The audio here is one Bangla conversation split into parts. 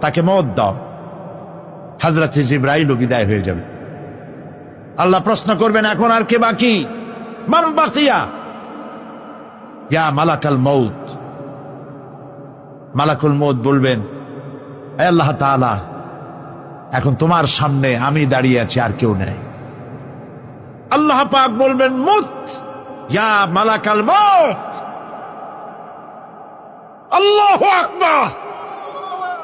তাকে মত দাও। হজরতে জিব্রাইলও বিদায় হয়ে যাবে। আল্লাহ প্রশ্ন করবেন, এখন আর কে বাকি? বাকিয়া? ইয়া মালাকাল মৌত মালাকুল মৌত বলবেন আল্লাহ তাআলা, এখন তোমার সামনে আমি দাঁড়িয়ে আছি, আর কেউ নেই। আল্লাহ পাক বলবেন মুত ইয়া মালাকাল মৌত আল্লাহ আকবার!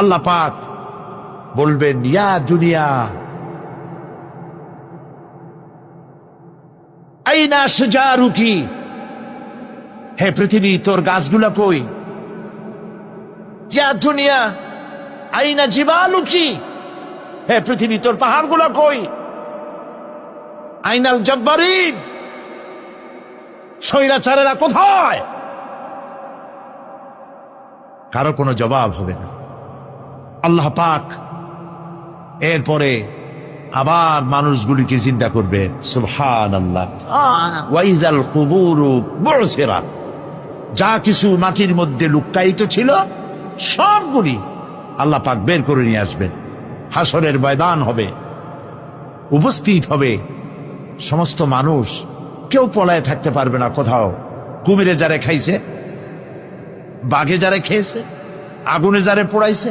আল্লাহ পাক বলবেন, ইয়া দুনিয়া, আইনা সুজারুকি হে পৃথিবী, তোর গাছগুলা কই? ইয়া দুনিয়া, আইনা জিবালুকি? হে পৃথিবী, তোর পাহাড়গুলা কই? আইনাল জব্বারিন, স্বৈরাচারেরা কোথায়? কারও কোনো জবাব হবে না। আল্লাহ পাক এরপরে আবার মানুষগুলিকে চিন্তা করবে। সুবহান আল্লাহ ওয়াইজাল কুবুরু বুরসিরা যা কিছু মাটির মধ্যে লুক্কায়িত ছিল সবগুলি আল্লাহ পাক বের করে নিয়ে আসবেন। হাসরের ময়দান হবে উপস্থিত হবে। সমস্ত মানুষ কেউ পলায় থাকতে পারবে না কোথাও। কুমিরে যারে খাইছে বাঘে যারে খেয়েছে আগুনে যারে পোড়াইছে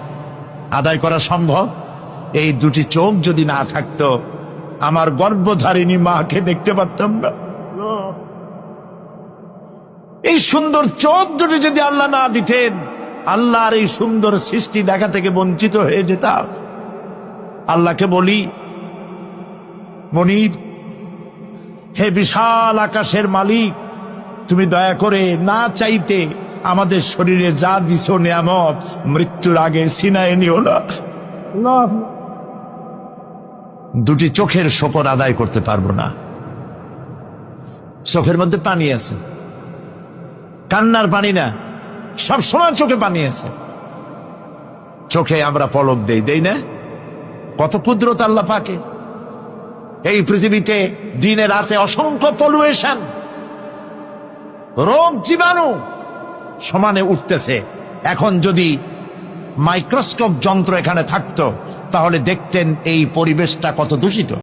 আদায় করা সম্ভব? এই দুটি চোখ যদি না থাকতো, আমার গর্ভধারিণী মাকে দেখতে পারতাম না। এই সুন্দর চোখ দুটি যদি আল্লাহ না দিতেন, আল্লাহর এই সুন্দর সৃষ্টি দেখা থেকে বঞ্চিত হয়ে যেতাম। আল্লাহকে বলি, মনির, হে বিশাল আকাশের মালিক, তুমি দয়া করে না চাইতে আমাদের শরীরে যা দিছ নিয়ামত মৃত্যুর আগে সিনায় নিও না। দুটি চোখের শকর আদায় করতে পারব না। চোখের মধ্যে পানি আছে। কান্নার পানি না সব সময় চোখে পানি আছে। চোখে আমরা পলক দেই দেই না? কত কুদরত আল্লাহ পাকে। এই পৃথিবীতে দিনে রাতে অসংখ্য পলুয়েশন। রোগ জীবাণু। সমানে উঠতেছে। এখন যদি মাইক্রোস্কোপ যন্ত্র এখানে থাকতো তাহলে দেখতেন এই পরিবেশটা কত দূষিত।